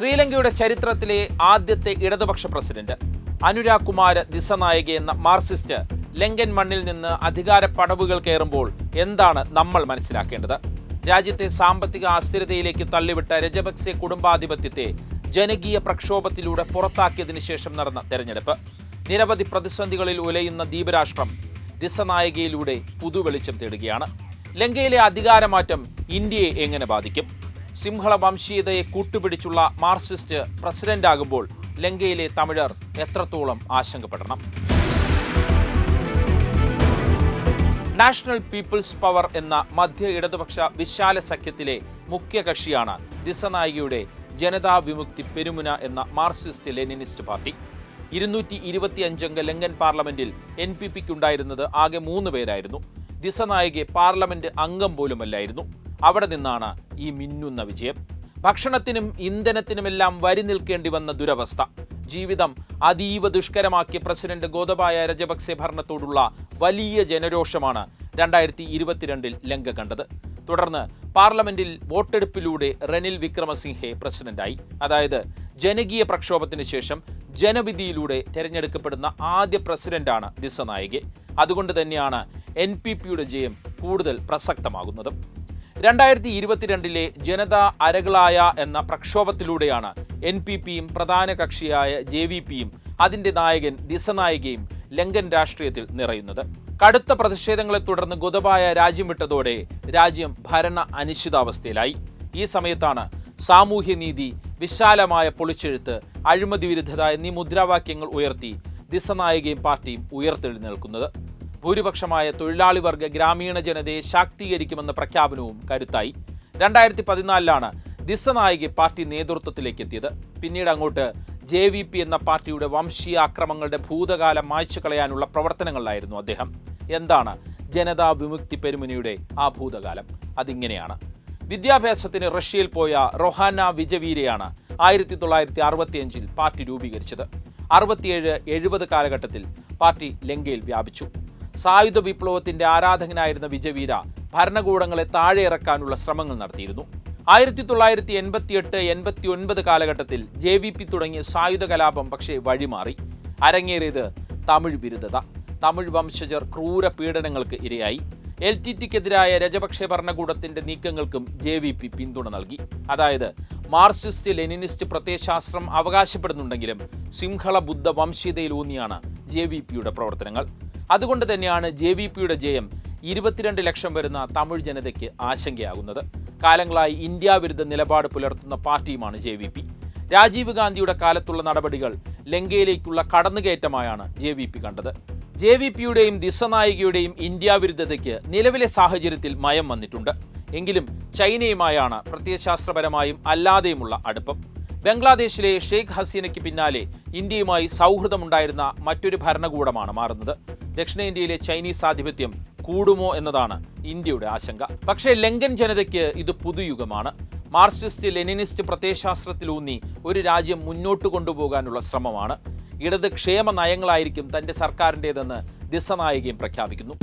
ശ്രീലങ്കയുടെ ചരിത്രത്തിലെ ആദ്യത്തെ ഇടതുപക്ഷ പ്രസിഡന്റ് അനുരാഗ് കുമാര ദിസനായക എന്ന മാർക്സിസ്റ്റ് ലങ്കൻ മണ്ണിൽ നിന്ന് അധികാര പടവുകൾ കയറുമ്പോൾ എന്താണ് നമ്മൾ മനസ്സിലാക്കേണ്ടത്? രാജ്യത്തെ സാമ്പത്തിക അസ്ഥിരതയിലേക്ക് തള്ളിവിട്ട രജപക്സെ കുടുംബാധിപത്യത്തെ ജനകീയ പ്രക്ഷോഭത്തിലൂടെ പുറത്താക്കിയതിനു ശേഷം നടന്ന തെരഞ്ഞെടുപ്പ്. നിരവധി പ്രതിസന്ധികളിൽ ഉലയുന്ന ദ്വീപരാഷ്ട്രം ദിസനായകയിലൂടെ പുതുവെളിച്ചം തേടുകയാണ്. ലങ്കയിലെ അധികാരമാറ്റം ഇന്ത്യയെ എങ്ങനെ ബാധിക്കും? സിംഹള വംശീയതയെ കൂട്ടുപിടിച്ചുള്ള മാർക്സിസ്റ്റ് പ്രസിഡന്റാകുമ്പോൾ ലങ്കയിലെ തമിഴർ എത്രത്തോളം ആശങ്കപ്പെടണം? നാഷണൽ പീപ്പിൾസ് പവർ എന്ന മധ്യ ഇടതുപക്ഷ വിശാല സഖ്യത്തിലെ മുഖ്യ കക്ഷിയാണ് ദിസനായികയുടെ ജനതാ വിമുക്തി പെരുമുന എന്ന മാർക്സിസ്റ്റ് ലെനിനിസ്റ്റ് പാർട്ടി. ഇരുന്നൂറ്റി ഇരുപത്തിയഞ്ചംഗ ലങ്കൻ പാർലമെന്റിൽ എൻ പി പിക്കുണ്ടായിരുന്നത് ആകെ മൂന്ന് പേരായിരുന്നു. ദിസനായികെ പാർലമെന്റ് അംഗം പോലുമല്ലായിരുന്നു. അവിടെ നിന്നാണ് ഈ മിന്നുന്ന വിജയം. ഭക്ഷണത്തിനും ഇന്ധനത്തിനുമെല്ലാം വരി നിൽക്കേണ്ടി വന്ന ദുരവസ്ഥ. ജീവിതം അതീവ ദുഷ്കരമാക്കിയ പ്രസിഡന്റ് ഗോതബായ രജപക്സെ ഭരണത്തോടുള്ള വലിയ ജനരോഷമാണ് രണ്ടായിരത്തി ഇരുപത്തിരണ്ടിൽ ലങ്ക കണ്ടത്. തുടർന്ന് പാർലമെന്റിൽ വോട്ടെടുപ്പിലൂടെ റെനിൽ വിക്രമസിംഹെ പ്രസിഡന്റായി. അതായത് ജനകീയ പ്രക്ഷോഭത്തിന് ശേഷം ജനവിധിയിലൂടെ തിരഞ്ഞെടുക്കപ്പെടുന്ന ആദ്യ പ്രസിഡന്റാണ് ദിസനായകെ. അതുകൊണ്ട് തന്നെയാണ് എൻ പി പിയുടെ ജയം കൂടുതൽ പ്രസക്തമാകുന്നത്. രണ്ടായിരത്തി ഇരുപത്തിരണ്ടിലെ ജനത അരകളായ എന്ന പ്രക്ഷോഭത്തിലൂടെയാണ് എൻ പി പിയും പ്രധാന കക്ഷിയായ ജെ വി പിയും അതിന്റെ നായകൻ ദിസനായികയും ലങ്കൻ രാഷ്ട്രീയത്തിൽ നിറയുന്നത്. കടുത്ത പ്രതിഷേധങ്ങളെ തുടർന്ന് ഗുതബായ രാജ്യം വിട്ടതോടെ രാജ്യം ഭരണ അനിശ്ചിതാവസ്ഥയിലായി. ഈ സമയത്താണ് സാമൂഹ്യനീതി വിശാലമായ പൊളിച്ചെഴുത്ത് അഴിമതി വിരുദ്ധത എന്നീ മുദ്രാവാക്യങ്ങൾ ഉയർത്തി ദിസനായികയും പാർട്ടിയും ഉയർത്തെഴുന്നേൽക്കുന്നത്. ഭൂരിപക്ഷമായ തൊഴിലാളി വർഗ ഗ്രാമീണ ജനതയെ ശാക്തീകരിക്കുമെന്ന പ്രഖ്യാപനവും കരുത്തായി. രണ്ടായിരത്തി പതിനാലിലാണ് ദിസനായികെ പാർട്ടി നേതൃത്വത്തിലേക്ക് എത്തിയത് പിന്നീട് അങ്ങോട്ട് ജെ വി പി എന്ന പാർട്ടിയുടെ വംശീയ അക്രമങ്ങളുടെ ഭൂതകാലം മായ്ച്ചു കളയാനുള്ള പ്രവർത്തനങ്ങളിലായിരുന്നു അദ്ദേഹം. എന്താണ് ജനതാ വിമുക്തി പെരുമുനിയുടെ ആ ഭൂതകാലം? അതിങ്ങനെയാണ്. വിദ്യാഭ്യാസത്തിന് റഷ്യയിൽ പോയ റൊഹാന വിജവീരയാണ് ആയിരത്തി തൊള്ളായിരത്തി അറുപത്തിയഞ്ചിൽ പാർട്ടി രൂപീകരിച്ചത്. അറുപത്തിയേഴ് എഴുപത് കാലഘട്ടത്തിൽ പാർട്ടി ലങ്കയിൽ വ്യാപിച്ചു. സായുധ വിപ്ലവത്തിന്റെ ആരാധകനായിരുന്ന വിജവീര ഭരണകൂടങ്ങളെ താഴെ ഇറക്കാനുള്ള ശ്രമങ്ങൾ നടത്തിയിരുന്നു. ആയിരത്തി തൊള്ളായിരത്തി എൺപത്തിയെട്ട് എൺപത്തി ഒൻപത് കാലഘട്ടത്തിൽ ജെ വി പി തുടങ്ങിയ സായുധ കലാപം പക്ഷേ വഴിമാറി. അരങ്ങേറിയത് തമിഴ് വിരുദ്ധത തമിഴ് വംശജർ ക്രൂര പീഡനങ്ങൾക്ക് ഇരയായി. എൽ ടി ടിക്കെതിരായ രജപക്ഷെ ഭരണകൂടത്തിന്റെ നീക്കങ്ങൾക്കും ജെ വി പി പിന്തുണ നൽകി. അതായത് മാർക്സിസ്റ്റ് ലെനിനിസ്റ്റ് പ്രത്യയശാസ്ത്രം അവകാശപ്പെടുന്നുണ്ടെങ്കിലും സിംഹള ബുദ്ധ വംശീയതയിലൂന്നിയാണ് ജെ വി പിയുടെ പ്രവർത്തനങ്ങൾ. അതുകൊണ്ട് തന്നെയാണ് ജെ വി പിയുടെ ജയം ഇരുപത്തിരണ്ട് ലക്ഷം വരുന്ന തമിഴ് ജനതയ്ക്ക് ആശങ്കയാകുന്നത്. കാലങ്ങളായി ഇന്ത്യ വിരുദ്ധ നിലപാട് പുലർത്തുന്ന പാർട്ടിയുമാണ് ജെ വി പി. രാജീവ് ഗാന്ധിയുടെ കാലത്തുള്ള നടപടികൾ ലങ്കയിലേക്കുള്ള കടന്നുകയറ്റമായാണ് ജെ വി പി കണ്ടത്. ജെ വി പിയുടെയും ദിസനായികയുടെയും ഇന്ത്യ വിരുദ്ധതയ്ക്ക് നിലവിലെ സാഹചര്യത്തിൽ മയം വന്നിട്ടുണ്ട്. എങ്കിലും ചൈനയുമായാണ് പ്രത്യയശാസ്ത്രപരമായും അല്ലാതെയുമുള്ള അടുപ്പം. ബംഗ്ലാദേശിലെ ഷെയ്ഖ് ഹസീനയ്ക്ക് പിന്നാലെ ഇന്ത്യയുമായി സൗഹൃദമുണ്ടായിരുന്ന മറ്റൊരു ഭരണകൂടമാണ് മാറുന്നത്. ദക്ഷിണേന്ത്യയിലെ ചൈനീസ് ആധിപത്യം കൂടുമോ എന്നതാണ് ഇന്ത്യയുടെ ആശങ്ക. പക്ഷേ ലങ്കൻ ജനതയ്ക്ക് ഇത് പുതുയുഗമാണ്. മാർക്സിസ്റ്റ് ലെനിനിസ്റ്റ് പ്രത്യയശാസ്ത്രത്തിലൂന്നി ഒരു രാജ്യം മുന്നോട്ട് കൊണ്ടുപോകാനുള്ള ശ്രമമാണ്. ഇടത് ക്ഷേമ നയങ്ങളായിരിക്കും തന്റെ സർക്കാരിന്റെതെന്ന് ദിസനായികയും പ്രഖ്യാപിക്കുന്നു.